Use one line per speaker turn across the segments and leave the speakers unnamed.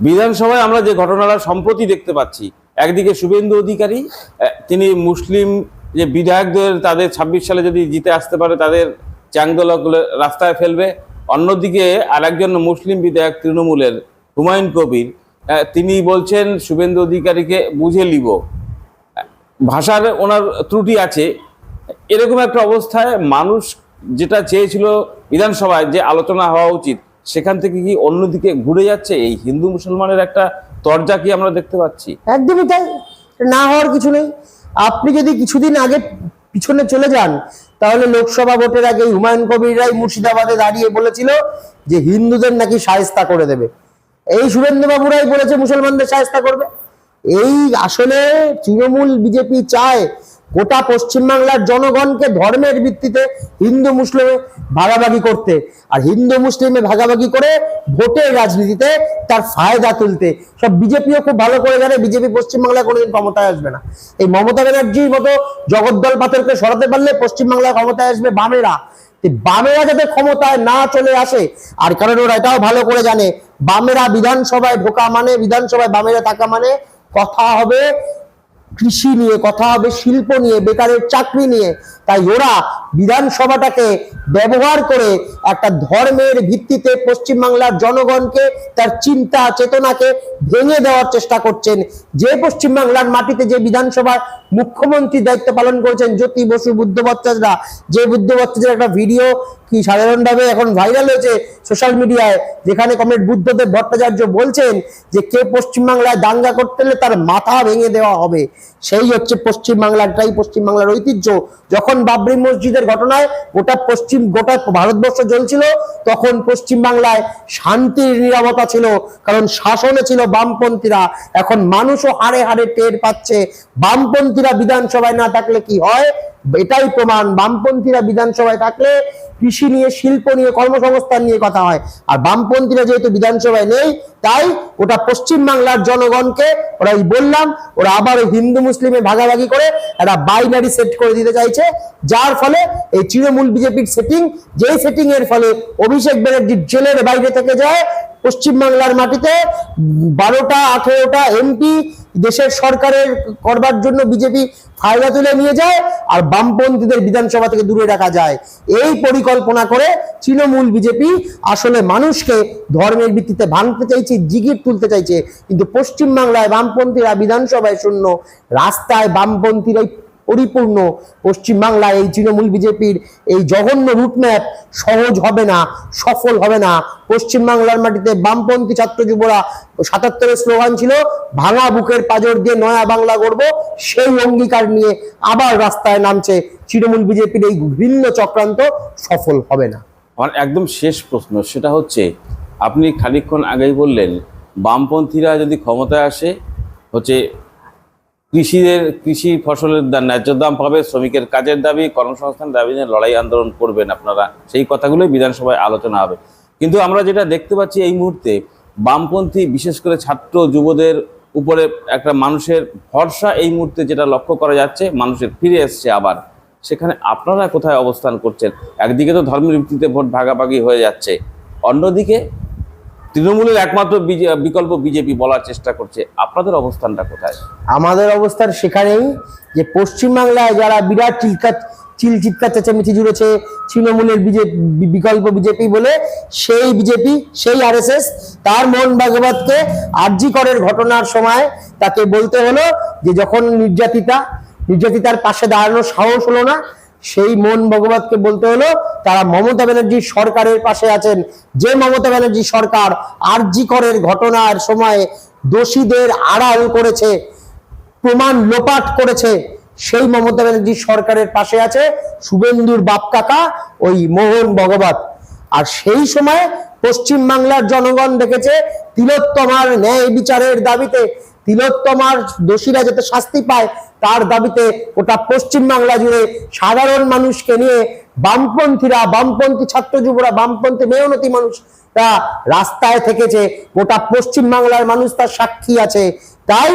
বিধানসভায় আমরা যে ঘটনাটা সম্প্রতি দেখতে পাচ্ছি, একদিকে শুভেন্দু অধিকারী তিনি মুসলিম, যে বিধায়কদের তাদের ছাব্বিশ সালে যদি জিতে আসতে পারে, তাদের চ্যাংদোলা রাস্তায় ফেলবে। অন্যদিকে আরেকজন মুসলিম বিধায়ক তৃণমূলের, হুমায়ুন কবির তিনি বলছেন, শুভেন্দু অধিকারীকে বুঝে লিব ভাষার ওনার ত্রুটি আছে। এরকম একটা অবস্থায় মানুষ যেটা চেয়েছিল বিধানসভায় যে আলোচনা হওয়া উচিত সেখান থেকে কি অন্যদিকে ঘুরে যাচ্ছে? এই হিন্দু মুসলমানের একটা তরজা কি আমরা দেখতে পাচ্ছি?
একদমই তাই। না হওয়ার কিছু নেই। আপনি যদি কিছুদিন আগে পিছনে চলে যান, তাহলে লোকসভা ভোটের আগে হুমায়ুন কবির রায় মুর্শিদাবাদে দাঁড়িয়ে বলেছিল যে হিন্দুদের নাকি সায়স্তা করে দেবে। এই শুভেন্দু বাবুরাই বলেছে মুসলমানদের সায়স্তা করবে। এই আসলে তৃণমূল বিজেপি চায় গোটা পশ্চিমবাংলার জনগণকে ধর্মের ভিত্তিতে হিন্দু মুসলিমে ভাগাভাগি করতে আর হিন্দু মুসলিমে ভাগাভাগি করে ভোটের রাজনীতিতে তার ফায়দা তুলতে। সব বিজেপিও খুব ভালো করে জানে, বিজেপি পশ্চিমবাংলায় কোনোদিন ক্ষমতায় আসবে না। এই মমতা ব্যানার্জির মতো জগদ্দল পাথরকে সরাতে পারলে পশ্চিমবাংলায় ক্ষমতায় আসবে বামেরা। বামেরা যাতে ক্ষমতায় না চলে আসে, আর কারণ ওরা এটাও ভালো করে জানে, বামেরা বিধানসভায় ঢোকা মানে বিধানসভায় বামেরা থাকা মানে কথা হবে কৃষি নিয়ে কথা হবে, শিল্প নিয়ে, বেকারের চাকরি নিয়ে। তাই ওরা বিধানসভাটাকে ব্যবহার করে একটা ধর্মের ভিত্তিতে পশ্চিমবাংলার জনগণকে, তার চিন্তা, চেতনাকে ভেঙে দেওয়ার চেষ্টা করছেন। যে পশ্চিমবাংলার মাটিতে যে বিধানসভার মুখ্যমন্ত্রী দায়িত্ব পালন করেছেন জ্যোতি বসু বুদ্ধ ভট্টাচার্যরা যে বুদ্ধ ভট্টাচার্যের একটা ভিডিও কি সাধারণভাবে এখন ভাইরাল হয়েছে সোশ্যাল মিডিয়ায়, যেখানে কমরেড বুদ্ধদেব ভট্টাচার্য বলছেন যে, কে পশ্চিমবাংলায় দাঙ্গা করতে হলে তার মাথা ভেঙে দেওয়া হবে। সেই হচ্ছে পশ্চিমবাংলাটাই পশ্চিমবাংলার ঐতিহ্য। যখন বাবরি মসজিদের ঘটনায় গোটা পশ্চিম, গোটা ভারতবর্ষ জ্বলছিল, তখন পশ্চিমবাংলায় শান্তির নিরাপত্তা ছিল, কারণ শাসনে ছিল বামপন্থীরা। এখন মানুষও হারে হারে টের পাচ্ছে, বামপন্থীরা বিধানসভায় না থাকলে কি হয়? এটাই প্রমাণ। বামপন্থীরা বিধানসভায় থাকলে কৃষি নিয়ে, শিল্প নিয়ে, কর্মসংস্থান নিয়ে কথা হয়। আর বামপন্থীরা যেহেতু বিধানসভায় নেই, তাই ওটা পশ্চিম বাংলার জনগণকে, ওরা বললাম, ওরা আবার হিন্দু মুসলিমে ভাগাভাগি করে একটা বাইনারি সেট করে দিতে চাইছে, যার ফলে এই তৃণমূল বিজেপির সেটিং যেই সেটিং এর ফলে অভিষেক ব্যানার্জির জেলের বাইরে থেকে যায় পশ্চিমবাংলার মাটিতে, বারোটা, আঠেরোটা এমপি দেশের সরকারের করবার জন্য বিজেপি ফায়দা তুলে নিয়ে যায় আর বামপন্থীদের বিধানসভা থেকে দূরে রাখা যায়। এই পরিকল্পনা করে তৃণমূল বিজেপি আসলে মানুষকে ধর্মের ভিত্তিতে ভাঙতে চাইছে, জিগির তুলতে চাইছে। কিন্তু পশ্চিমবাংলায় বামপন্থীরা বিধানসভায় শূন্য, রাস্তায় বামপন্থীরাই পরিপূর্ণ পশ্চিমবাংলায় এই তৃণমূল বিজেপির এই জঘন্য রুটম্যাপ সহজ হবে না, সফল হবে না। পশ্চিমবাংলার মাটিতে বামপন্থী ছাত্র যুবরা সাতাত্তরের স্লোগান ছিল, ভাঙা বুকের পাজর দিয়ে নয়া বাংলা গড়ব, সেই অঙ্গীকার নিয়ে আবার রাস্তায় নামছে তৃণমূল বিজেপির এই ভিন্ন চক্রান্ত, সফল হবে না।
আমার একদম শেষ প্রশ্ন, সেটা হচ্ছে, আপনি খানিকক্ষণ আগেই বললেন, বামপন্থীরা যদি ক্ষমতায় আসে, হচ্ছে কৃষিদের, কৃষি ফসলের ন্যায্য দাম পাবে, শ্রমিকের কাজের দাবি, কর্মসংস্থান, দাবি নিয়ে লড়াই আন্দোলন করবেন আপনারা। সেই কথাগুলোই বিধানসভায় আলোচনা হবে। কিন্তু আমরা যেটা দেখতে পাচ্ছি এই মুহূর্তে, বামপন্থী, বিশেষ করে ছাত্র যুবদের উপরে একটা মানুষের ভরসা এই মুহূর্তে যেটা লক্ষ্য করা যাচ্ছে, মানুষের ফিরে এসছে আবার। সেখানে আপনারা কোথায় অবস্থান করছেন? একদিকে তো ধর্মের ভিত্তিতে ভোট ভাগাভাগি হয়ে যাচ্ছে। অন্যদিকে তৃণমূলের একমাত্র বিকল্প বিজেপি বলার চেষ্টা করছে। আপনাদের অবস্থানটা কোথায়?
আমাদের অবস্থান সেখানেই যে পশ্চিমবাংলায় যারা বিরাট চিৎকার চিল চিৎকার চেঁচামেচি জুড়েছে তৃণমূলের বিজেপি বিকল্প বিজেপি বলে, সেই বিজেপি, সেই আরএসএস তার মোহন ভাগবতকে আরজি করের ঘটনার সময় তাকে বলতে হলো যে যখন নির্যাতিতা নির্যাতিতার পাশে দাঁড়ানোর সাহস হলো না সেই মন ভগবতকে বলতে হলো, তারা মমতা ব্যানার্জির সরকারের পাশে আছেন। যে মমতা ব্যানার্জি সরকার আরজি ঘটনার সময় দোষীদের আড়াল করেছে, প্রমাণ লোপাট করেছে, সেই মমতা ব্যানার্জি সরকারের পাশে আছে শুভেন্দুর বাপ কাকা, ওই মোহন ভগবত। আর সেই সময় পশ্চিম বাংলার জনগণ দেখেছে, তিলোত্তমার ন্যায় বিচারের দাবিতে তিলোত্তমার দোষীরা যাতে শাস্তি পায়, তার দাবিতে ওটা পশ্চিম বাংলা জুড়ে সাধারণ মানুষকে নিয়ে বামপন্থীরা, বামপন্থী ছাত্র যুবরা, বামপন্থী মেয়নতি মানুষ তা রাস্তায় থেকেছে। গোটা পশ্চিম বাংলার মানুষ তার সাক্ষী আছে। তাই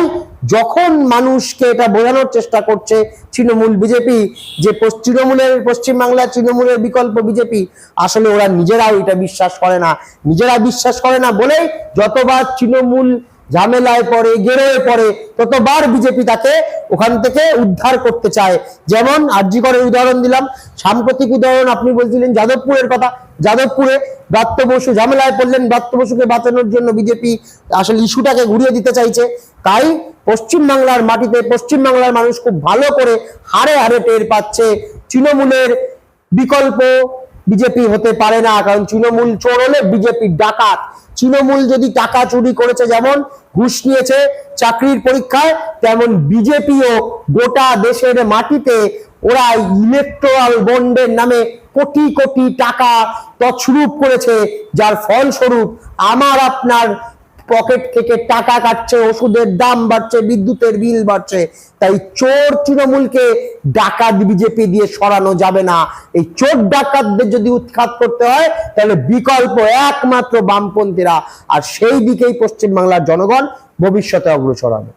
যখন মানুষকে এটা বোঝানোর চেষ্টা করছে তৃণমূল বিজেপি, যে তৃণমূলের পশ্চিম বাংলার তৃণমূলের বিকল্প বিজেপি, আসলে ওরা নিজেরাও এটা বিশ্বাস করে না। নিজেরা বিশ্বাস করে না বলেই যতবার তৃণমূল ঝামেলায় পড়ে, গেরোয় পড়ে, ততবার বিজেপি তাকে ওখান থেকে উদ্ধার করতে চায়। যেমন আরজিকরের উদাহরণ দিলাম, সাম্প্রতিক উদাহরণ আপনি বলছিলেন যাদবপুরের কথা। যাদবপুরে দত্ত বসু, ঝামেলায় পড়লেন দত্ত বসুকে বাঁচানোর জন্য বিজেপি আসলে ইস্যুটাকে ঘুরিয়ে দিতে চাইছে। তাই পশ্চিম বাংলার মাটিতে পশ্চিম বাংলার মানুষ খুব ভালো করে হারে হারে টের পাচ্ছে। তৃণমূলের বিকল্প বিজেপি হতে পারে না, কারণ তৃণমূল চোর হলে বিজেপি ডাকাত। তৃণমূল যদি টাকা চুরি করেছে, যেমন ঘুষ নিয়েছে চাকরির পরীক্ষায়, তেমন বিজেপিও গোটা দেশের মাটিতে ওরা ইলেকট্রাল বন্ডের নামে কোটি কোটি টাকা তছরূপ করেছে, যার ফলস্বরূপ আমার আপনার পকেট থেকে টাকা কাটছে, ওষুধের দাম বাড়ছে, বিদ্যুতের বিল বাড়ছে। তাই চোর তৃণমূলকে ডাকাত বিজেপি দিয়ে সরানো যাবে না। এই চোর ডাকাতদের যদি উৎখাত করতে হয়, তাহলে বিকল্প একমাত্র বামপন্থীরা। আর সেই দিকেই পশ্চিমবাংলার জনগণ ভবিষ্যতে অগ্রসর হবে।